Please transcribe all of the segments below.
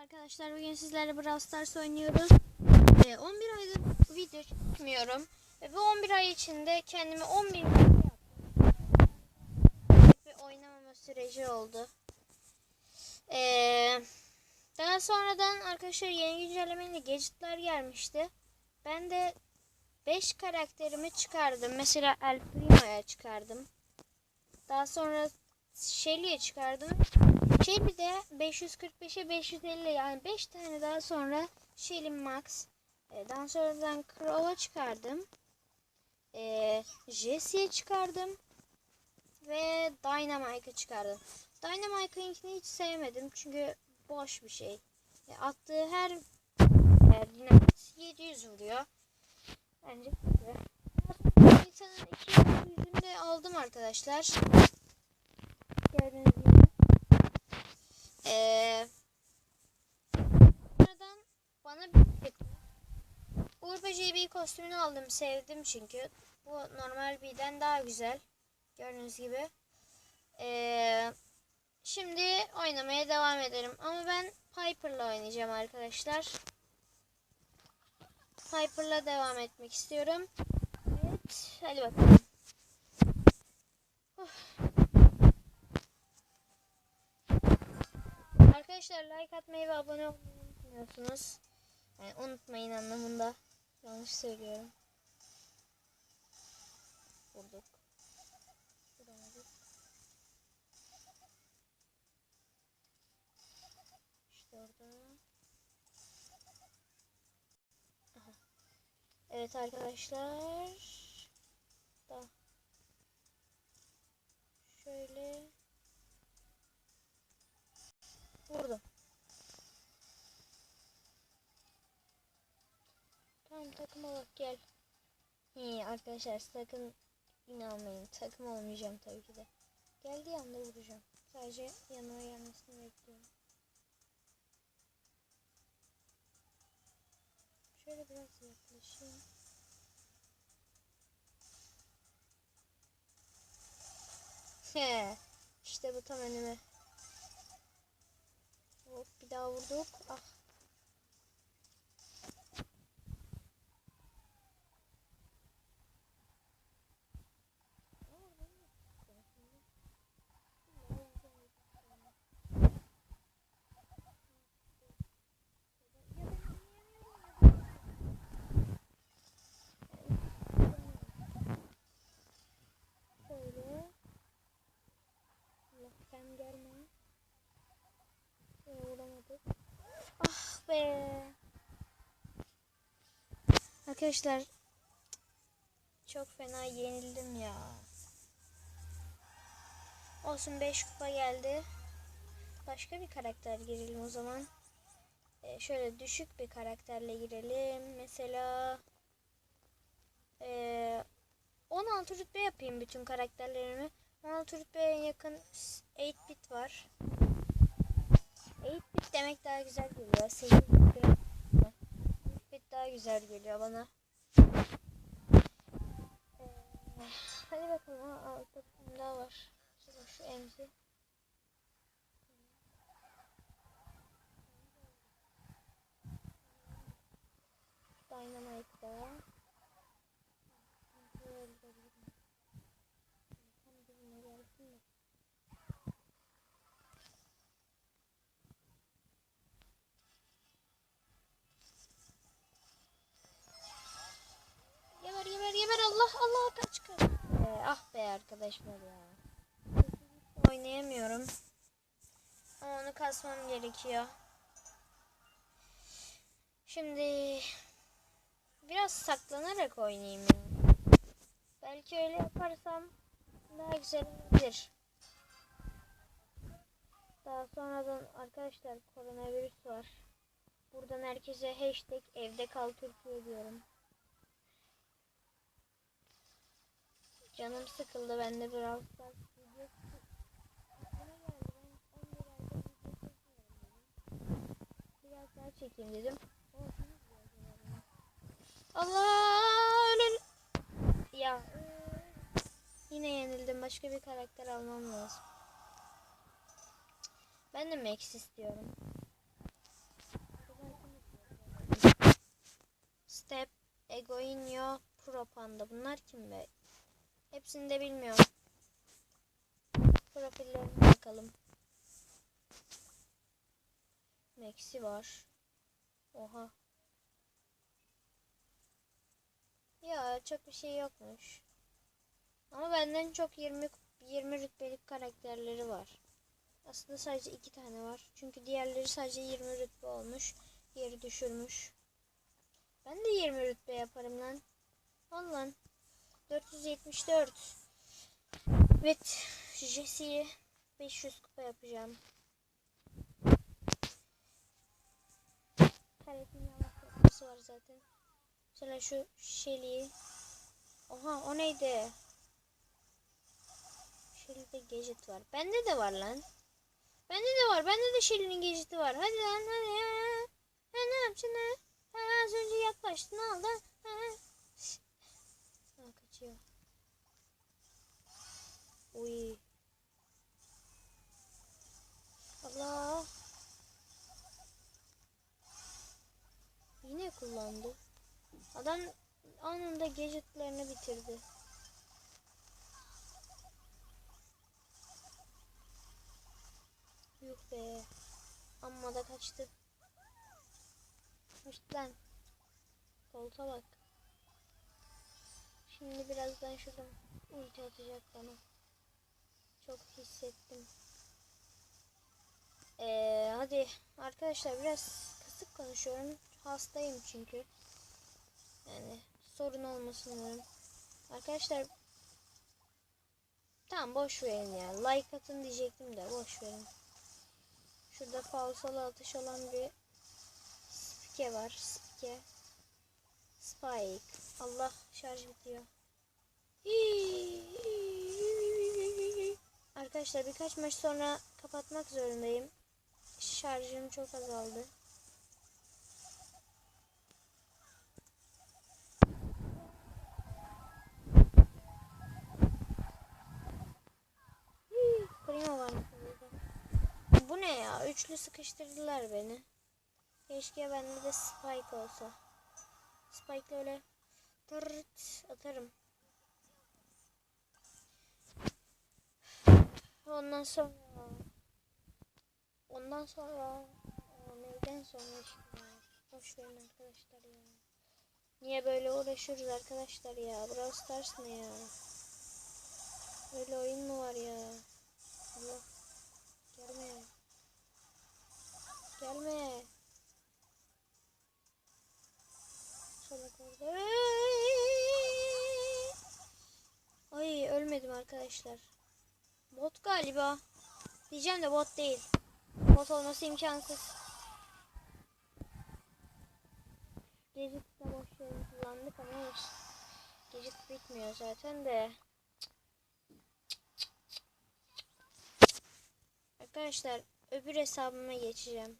Arkadaşlar bugün sizlerle Brawl Stars oynuyoruz. Ee, 11 aydır video çekmiyorum. Ve bu 11 ay içinde kendime 11 video yaptım. Bir oynamama süreci oldu. Ee, daha sonradan arkadaşlar yeni güncellemeyle gadgetlar gelmişti. Ben de 5 karakterimi çıkardım. Mesela El Primo'ya çıkardım. Daha sonra Shelly'e çıkardım. Shelly de 545'e 550 yani 5 tane daha sonra Shelly Max. E, daha sonradan Crow'a çıkardım. E, Jesse'ye çıkardım. Ve Dynamite'ı çıkardım. Dynamite'ınkini hiç sevmedim çünkü boş bir şey. E, attığı her e, dinamit 700 vuruyor. Bence kötü. Nita'nın 200'ünü de aldım arkadaşlar. Gördüğünüz. Ee, sonradan bana bir Uğur Böceği bir kostümünü aldım. Sevdim çünkü. Bu normal birden daha güzel. Gördüğünüz gibi. Ee, şimdi oynamaya devam edelim. Ama ben Piper'la oynayacağım arkadaşlar. Piper'la devam etmek istiyorum. Evet. Hadi bakalım. Arkadaşlar like atmayı ve abone olmayı unutmuyorsunuz. Yani unutmayın anlamında. Yanlış söylüyorum. Vurduk. Vuramadık. İşte orada. Aha. Evet arkadaşlar. Da. Şöyle. Vurdum. Tamam takıma bak gel. İyi arkadaşlar sakın inanmayın. Takım olmayacağım tabii ki de. Geldiği anda vuracağım. Sadece yanıma gelmesini bekliyorum. Şöyle biraz yaklaşayım. He, işte bu tam önüme. Hop bir daha vurduk. Ah. Arkadaşlar çok fena yenildim ya. Olsun 5 kupa geldi. Başka bir karakter girelim o zaman. Ee, şöyle düşük bir karakterle girelim. Mesela ee, 16 rütbe yapayım bütün karakterlerimi. 16 rütbeye yakın 8-bit var. 8-bit demek daha güzel geliyor. 8 bit bit daha güzel geliyor bana. Ee, hadi bakalım. Aa, altta daha var. Şurada şu emzi. Dynamite da. Arkadaşlar ya. Oynayamıyorum. Ama onu kasmam gerekiyor. Şimdi biraz saklanarak oynayayım ya. Belki öyle yaparsam daha güzel olabilir. Daha sonradan arkadaşlar koronavirüs var. Buradan herkese hashtag evde kal Türkiye diyorum. Canım sıkıldı ben de biraz biraz daha çekeyim dedim. Allah ya yine yenildim başka bir karakter almam lazım. Ben de Max istiyorum. Step, Egoinio, Pro Panda bunlar kim be? Hepsini de bilmiyorum. Profillerine bakalım. Maxi var. Oha. Ya çok bir şey yokmuş. Ama benden çok 20 20 rütbelik karakterleri var. Aslında sadece iki tane var. Çünkü diğerleri sadece 20 rütbe olmuş. Yeri düşürmüş. Ben de 20 rütbe yaparım lan. Al lan. 474. Evet. Jesse'yi 500 kupa yapacağım. Yavaş yapması var zaten. Mesela şu Shelly'i. Oha o neydi? Shelly'de gadget var. Bende de var lan. Bende de var. Bende de Shelly'nin gadget'i var. Hadi lan hadi ya. Ha ne yapacaksın ha? Ha az önce yaklaştı. Ne kaçıyor. Uy. Allah. Yine kullandı. Adam anında gadgetlerini bitirdi. Yuh be. Amma da kaçtı. Hoşt lan. Kolta bak. Şimdi birazdan şuradan ulti atacak bana. Çok hissettim. Ee, hadi arkadaşlar biraz kısık konuşuyorum. Hastayım çünkü. Yani sorun olmasın umarım. Arkadaşlar tamam boş verin ya. Like atın diyecektim de boş verin. Şurada falsalı atış olan bir spike var. Spike. Spike. Allah şarj bitiyor. Arkadaşlar birkaç maç sonra kapatmak zorundayım. Şarjım çok azaldı. Bu ne ya? Üçlü sıkıştırdılar beni. Keşke bende de Spike olsa. Spike'le öyle tırt atarım. Ondan sonra ondan sonra o neyden sonra? Boş verin arkadaşlar ya. Niye böyle uğraşıyoruz arkadaşlar ya? Brawl Stars ne ya? Böyle oyun mu var ya? Allah. Gelme. Gelme. Salak orada. Arkadaşlar. Bot galiba. Diyeceğim de bot değil. Bot olması imkansız. Gecik de boş yere kullandık ama olsun. Gecik bitmiyor zaten de. Arkadaşlar öbür hesabıma geçeceğim.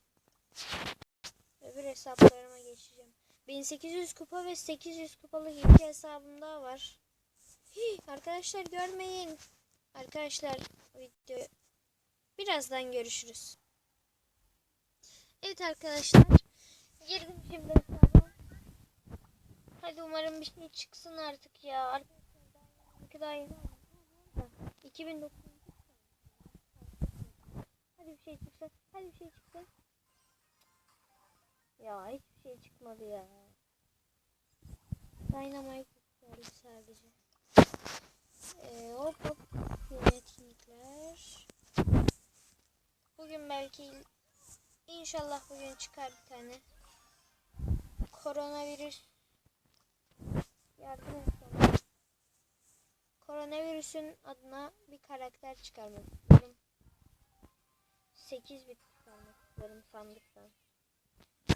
Öbür hesaplarıma geçeceğim. 1800 kupa ve 800 kupalık iki hesabım daha var. Arkadaşlar görmeyin. Arkadaşlar video birazdan görüşürüz. Evet arkadaşlar. Girdim şimdi hesaba. Hadi umarım bir şey çıksın artık ya. Arkadaşlar daha daha yeni aldım. 2009 Hadi bir şey çıksın. Hadi bir şey çıksın. Ya hiçbir şey çıkmadı ya. Dynamite sadece. Ee, hop hop. Yönetmelikler. Bugün belki inşallah bugün çıkar bir tane. Koronavirüs yardım et. Koronavirüsün adına bir karakter çıkarmak istiyorum. 8 bit çıkarmak istiyorum sandıktan.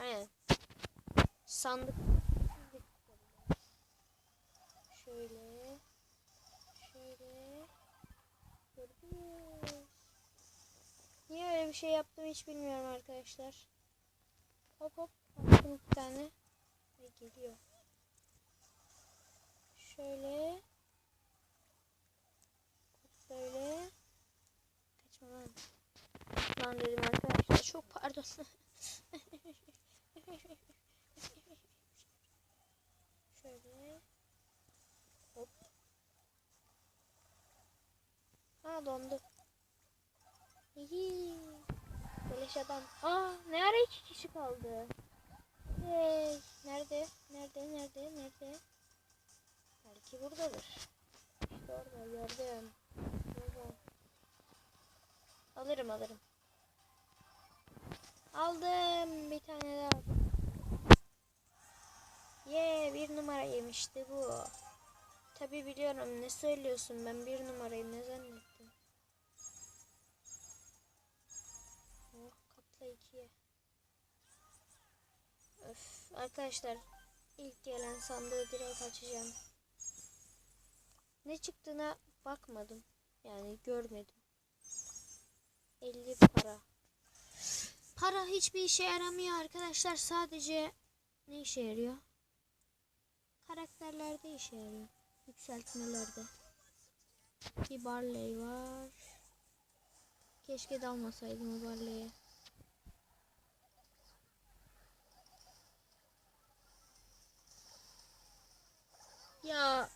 Aynen. Sandık. Şöyle. Niye öyle bir şey yaptım hiç bilmiyorum arkadaşlar. Hop hop. Attım bir tane. Ve geliyor. Şöyle. Böyle. Kaçma lan. Lan dedim arkadaşlar. Çok pardon. Aa dondu. Hihi. Beleş adam. Aa ne ara iki kişi kaldı. Hey, nerede? Nerede? Nerede? Nerede? Belki buradadır. İşte orada gördüm. Burada. Alırım alırım. Aldım. Bir tane daha. Ye bir numara yemişti bu. Tabi biliyorum ne söylüyorsun ben bir numarayım ne zannettin. 2'ye. Öf. Arkadaşlar ilk gelen sandığı direkt açacağım. Ne çıktığına bakmadım. Yani görmedim. 50 para. Para hiçbir işe yaramıyor arkadaşlar. Sadece ne işe yarıyor? Karakterlerde işe yarıyor. Yükseltmelerde. Bir barley var. Keşke dalmasaydım o barleye. Ya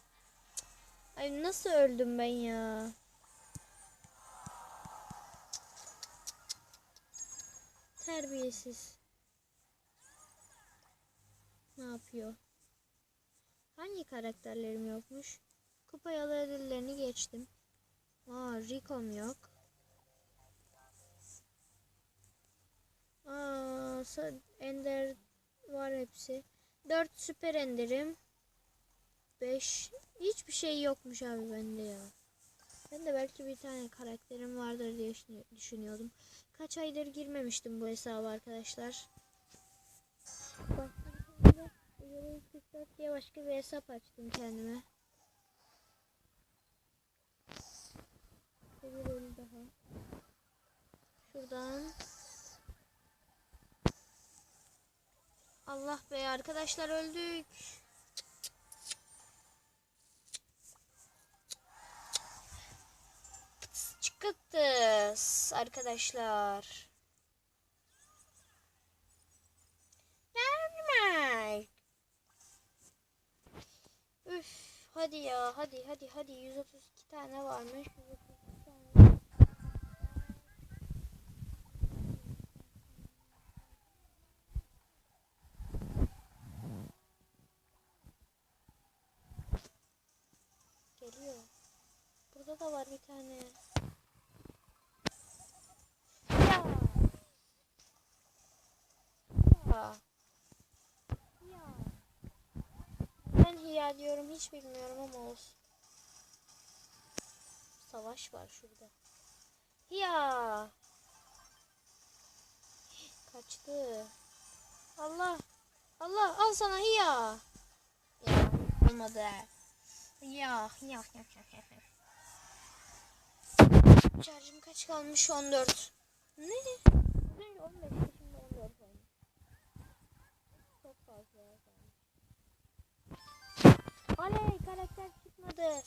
Ay nasıl öldüm ben ya? Terbiyesiz. Ne yapıyor? Hangi karakterlerim yokmuş? Kupa yalı ödüllerini geçtim. Aa Rico'm yok. Aa Ender var hepsi. 4 süper enderim. 5 hiçbir şey yokmuş abi bende ya. Ben de belki bir tane karakterim vardır diye düşünü- düşünüyordum. Kaç aydır girmemiştim bu hesaba arkadaşlar. Başka bir tane de Euro 44 diye başka bir hesap açtım kendime. Bir daha. Şuradan. Allah be arkadaşlar öldük. Çıkıttız arkadaşlar. Normal. Üf hadi ya hadi hadi hadi 132 tane varmış. 132 tane. Geliyor. Burada da var bir tane. Ya. Ya. Ya. Hiya diyorum hiç bilmiyorum ama olsun. Savaş var şurada. Ya. Kaçtı. Allah. Allah al sana hiya. Ya olmadı. Ya ya ya ya ya. ya. Şarjım kaç kalmış? 14. Ne? Ne? 15 şimdi 14 olmuş. Çok fazla ya kalmış. Oley karakter çıkmadı.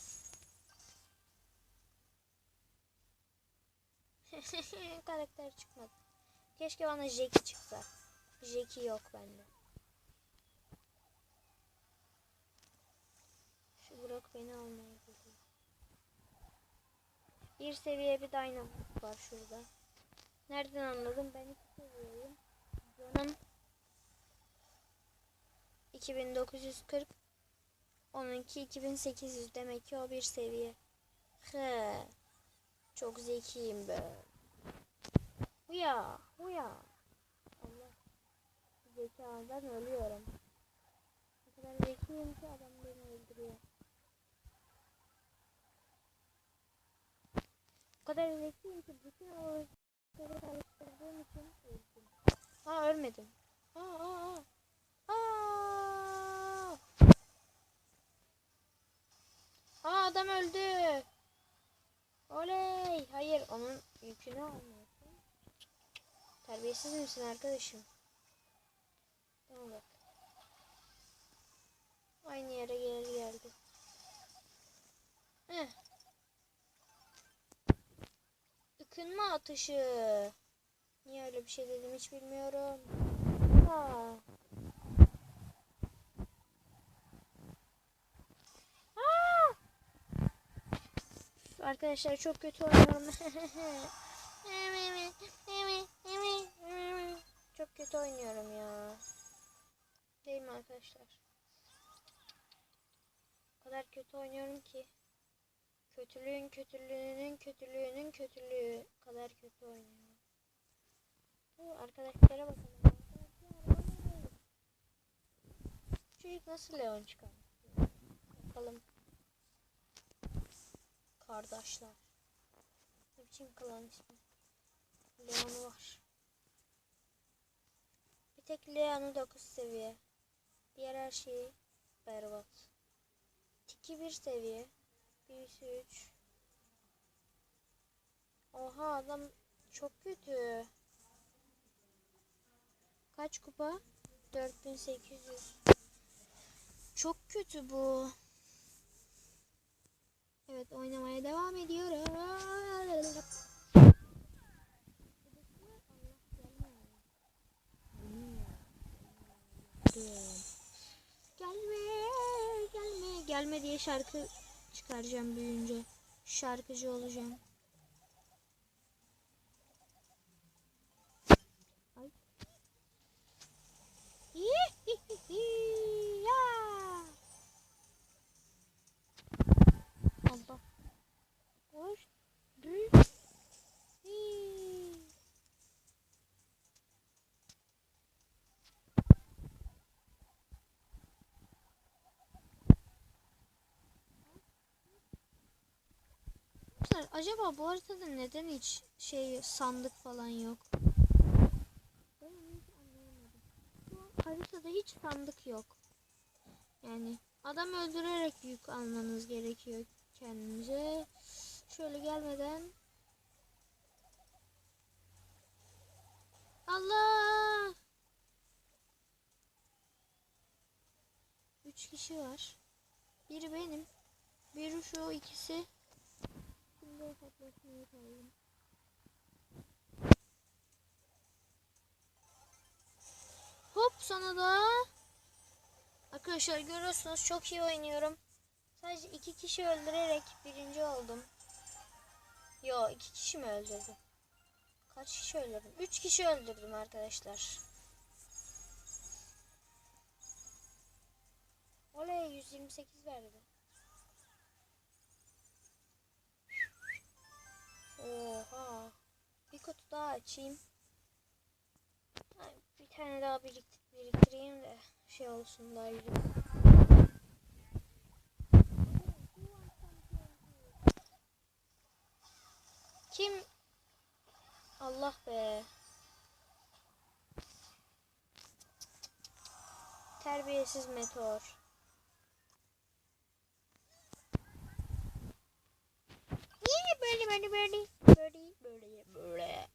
karakter çıkmadı. Keşke bana Jackie çıksa. Jackie yok bende. Şu Burak beni almaya geliyor. Bir seviye bir dynamite var şurada. Nereden anladım? Ben iki seviyeyim. Canım 2940 onunki 2800 demek ki o bir seviye. He. Çok zekiyim ben. Uya, uya. Allah. Zekadan ölüyorum. O kadar zekiyim ki adam beni öldürüyor. O kadar zekiyim ki bütün olayları karıştırdığım için öldüm. Aa ölmedim. Aa aa aa. Aa. Aa adam öldü. Oley. Hayır onun yükünü almıyorsun. Terbiyesiz misin arkadaşım? Tamam bak. Aynı yere geri geldi. Heh. Ikınma atışı. Niye öyle bir şey dedim hiç bilmiyorum. Aa! Arkadaşlar çok kötü oynuyorum. çok kötü oynuyorum ya. Değil mi arkadaşlar? O kadar kötü oynuyorum ki. Kötülüğün kötülüğünün kötülüğünün kötülüğü kadar kötü oynuyorum. Bu arkadaşlara bakalım. Çocuk nasıl Leon çıkar? Bakalım. Kardeşler. Ne biçim klan ismi? Leon var. Bir tek Leon'u 9 seviye. Diğer her şey berbat. Tiki 1 seviye. Birisi 3. Oha adam çok kötü. Kaç kupa? 4800. Çok kötü bu. Evet oynamaya devam ediyorum. Gelme, gelme, gelme diye şarkı çıkaracağım büyüyünce. Şarkıcı olacağım. Ay. Ya. Allah. Koş. Dur. Hii. Arkadaşlar, Acaba bu haritada neden hiç şey sandık falan yok? Ben hiç anlayamadım. Bu haritada hiç sandık yok. Yani adam öldürerek yük almanız gerekiyor kendinize. Şöyle gelmeden Allah! Üç kişi var. Biri benim. Biri şu ikisi. Şimdi hesaplaşmaya kaldım. Hop sana da. Arkadaşlar görüyorsunuz çok iyi oynuyorum. Sadece iki kişi öldürerek birinci oldum. Yo iki kişi mi öldürdüm? Kaç kişi öldürdüm? Üç kişi öldürdüm arkadaşlar. Oley 128 verdi. Oha. Bir kutu daha açayım. Ay, bir tane daha birik- biriktireyim de şey olsun daha. Kim? Allah be. Terbiyesiz meteor. Niye böyle böyle böyle böyle.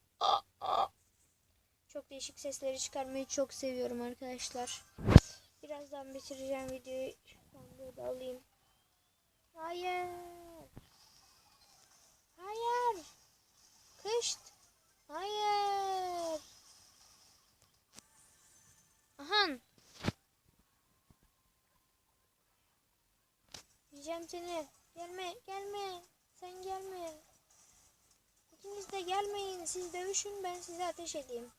Çok değişik sesleri çıkarmayı çok seviyorum arkadaşlar. Birazdan bitireceğim videoyu. Sandığı da alayım. Hayır. Hayır. Kışt. Hayır. Ahan. Yiyeceğim seni. Gelme, gelme. Sen gelme. İkiniz de gelmeyin. Siz dövüşün ben size ateş edeyim.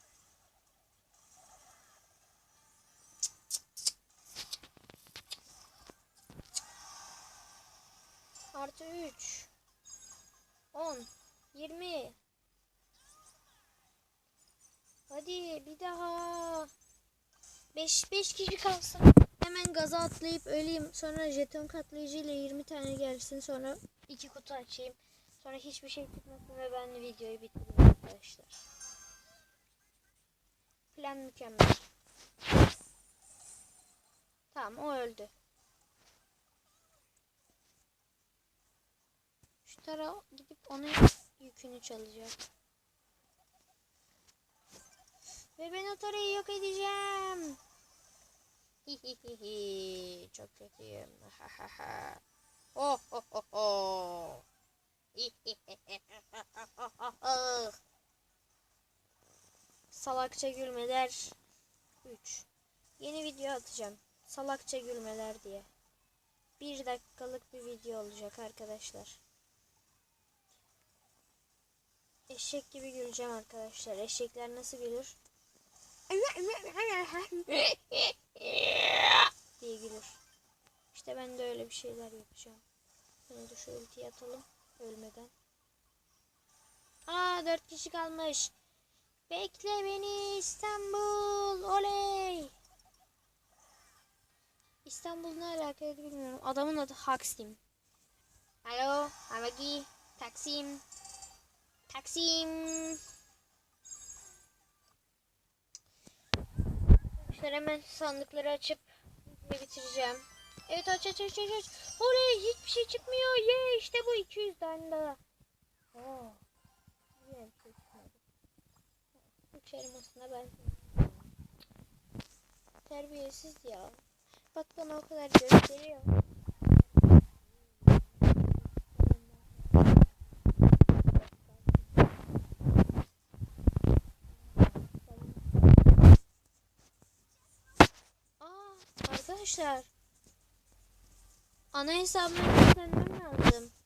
Artı 3 10 20 Hadi bir daha 5 5 kişi kalsın. Hemen gaza atlayıp öleyim. Sonra jeton katlayıcı ile 20 tane gelsin. Sonra iki kutu açayım. Sonra hiçbir şey çıkmasın ve ben de videoyu bitireyim arkadaşlar. Plan mükemmel. Tamam o öldü. Şu tara gidip onun yükünü çalacak. Ve ben o tarayı yok edeceğim. Hihihihi. Çok kötüyüm. Oh oh oh oh. Salakça gülmeler 3. Yeni video atacağım. Salakça gülmeler diye. Bir dakikalık bir video olacak arkadaşlar. eşek gibi güleceğim arkadaşlar. Eşekler nasıl gülür? diye gülür. İşte ben de öyle bir şeyler yapacağım. Bunu da şu ultiyi atalım ölmeden. Aa dört kişi kalmış. Bekle beni İstanbul. Oley. İstanbul ne alakalı bilmiyorum. Adamın adı Haksim. Alo, Havagi, Taksim. Taksim. Şöyle hemen sandıkları açıp bitireceğim. Evet aç aç aç aç aç. Oley hiçbir şey çıkmıyor. Ye işte bu 200 tane daha. Oo. Yine bir şey çıkmadı. Üç elmasına ben. Terbiyesiz ya. Bak bana o kadar gösteriyor. Aa, arkadaşlar. Ana hesabımı yüklenmem lazım.